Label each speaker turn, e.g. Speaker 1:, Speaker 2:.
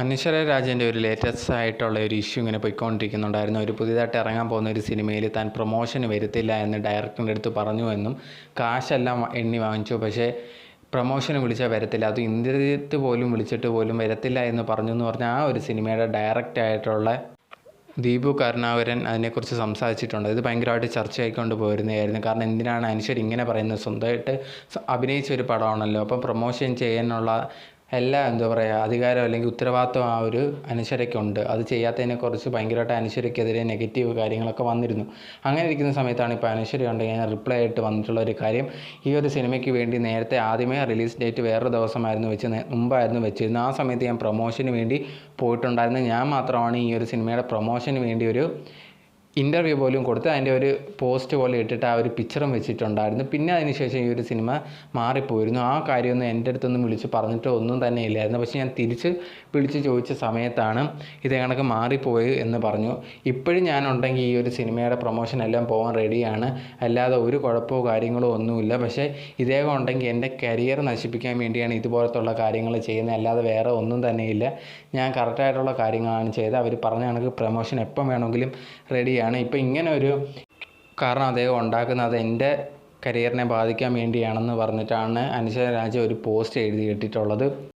Speaker 1: അനശ്വര രാജന്റെ ഒരു ലേറ്റസ്റ്റ് ആയിട്ടുള്ള ഒരു ഇഷ്യൂ ഇങ്ങനെ പോയിക്കൊണ്ടിരിക്കുന്നുണ്ടായിരുന്നു. ഒരു പുതിയതായിട്ട് ഇറങ്ങാൻ പോകുന്ന ഒരു സിനിമയിൽ താൻ പ്രൊമോഷന് വരുത്തില്ല എന്ന് ഡയറക്ടറിന്റെ അടുത്ത് പറഞ്ഞു എന്നും കാശെല്ലാം എണ്ണി വാങ്ങിച്ചു. പക്ഷേ പ്രൊമോഷന് വിളിച്ചാൽ വരത്തില്ല. അത് ഇന്ത്യത്ത് പോലും വിളിച്ചിട്ട് പോലും വരത്തില്ല എന്ന് പറഞ്ഞു എന്ന് പറഞ്ഞാൽ ആ ഒരു സിനിമയുടെ ഡയറക്റ്റ് ആയിട്ടുള്ള ദീപു കരുണാകരൻ അതിനെക്കുറിച്ച് സംസാരിച്ചിട്ടുണ്ട്. ഇത് ഭയങ്കരമായിട്ട് ചർച്ചയായിക്കൊണ്ട് പോയിരുന്നതായിരുന്നു. കാരണം എന്തിനാണ് അനുശ്വരി ഇങ്ങനെ പറയുന്നത്? സ്വന്തമായിട്ട് അഭിനയിച്ച ഒരു പടമാണല്ലോ. അപ്പം പ്രൊമോഷൻ ചെയ്യാനുള്ള എല്ലാ എന്താ പറയുക അധികാരം അല്ലെങ്കിൽ ഉത്തരവാദിത്വം ആ ഒരു അനശ്വരയ്ക്കുണ്ട്. അത് ചെയ്യാത്തതിനെക്കുറിച്ച് ഭയങ്കരമായിട്ട് അനശ്വരയ്ക്കെതിരെ നെഗറ്റീവ് കാര്യങ്ങളൊക്കെ വന്നിരുന്നു. അങ്ങനെ ഇരിക്കുന്ന സമയത്താണ് ഇപ്പോൾ അനശ്വര ഉണ്ടെങ്കിൽ ഞാൻ റിപ്ലൈ ആയിട്ട് വന്നിട്ടുള്ള ഒരു കാര്യം. ഈ ഒരു സിനിമയ്ക്ക് വേണ്ടി നേരത്തെ ആദ്യമേ റിലീസ് ഡേറ്റ് വേറൊരു ദിവസമായിരുന്നു വെച്ച് മുമ്പായിരുന്നു വെച്ചിരുന്നത്. ആ സമയത്ത് ഞാൻ പ്രൊമോഷന് വേണ്ടി പോയിട്ടുണ്ടായിരുന്നു. ഞാൻ മാത്രമാണ് ഈ ഒരു സിനിമയുടെ പ്രൊമോഷന് വേണ്ടി ഒരു ഇന്റർവ്യൂ പോലും കൊടുത്ത് അതിന്റെ ഒരു പോസ്റ്റ് പോലെ ഇട്ടിട്ട് ആ ഒരു പിക്ചറും വെച്ചിട്ടുണ്ടായിരുന്നു. പിന്നെ അതിനുശേഷം ഈ ഒരു സിനിമ മാറിപ്പോയിരുന്നു. ആ കാര്യമൊന്നും എന്റെ അടുത്തൊന്നും വിളിച്ച് പറഞ്ഞിട്ടോ ഒന്നും തന്നെ ഇല്ലായിരുന്നു. പക്ഷേ ഞാൻ തിരിച്ച് വിളിച്ച് ചോദിച്ച സമയത്താണ് ഇത് കണക്ക് മാറിപ്പോയി എന്ന് പറഞ്ഞു. ഇപ്പോഴും ഞാനുണ്ടെങ്കിൽ ഈ ഒരു സിനിമയുടെ പ്രൊമോഷൻ എല്ലാം പോകാൻ റെഡിയാണ് അല്ലാതെ ഒരു കുഴപ്പമോ കാര്യങ്ങളോ ഒന്നുമില്ല. പക്ഷേ ഇദ്ദേഹം ഉണ്ടെങ്കിൽ എന്റെ കരിയർ നശിപ്പിക്കാൻ വേണ്ടിയാണ് ഇതുപോലത്തുള്ള കാര്യങ്ങൾ ചെയ്യുന്നത്. അല്ലാതെ വേറെ ഒന്നും തന്നെയില്ല. ഞാൻ കറക്റ്റായിട്ടുള്ള കാര്യങ്ങളാണ് ചെയ്തത്. അവർ പറഞ്ഞ കണക്ക് പ്രൊമോഷൻ എപ്പം വേണമെങ്കിലും റെഡിയാണ് ഇപ്പം ഇങ്ങനെ ഒരു കാരണം അദ്ദേഹം ഉണ്ടാക്കുന്നത് എന്റെ കരിയറിനെ ബാധിക്കാൻ വേണ്ടിയാണെന്ന് പറഞ്ഞിട്ടാണ് അനുശര രാജ ഒരു പോസ്റ്റ് എഴുതി ഇട്ടിട്ടുള്ളത്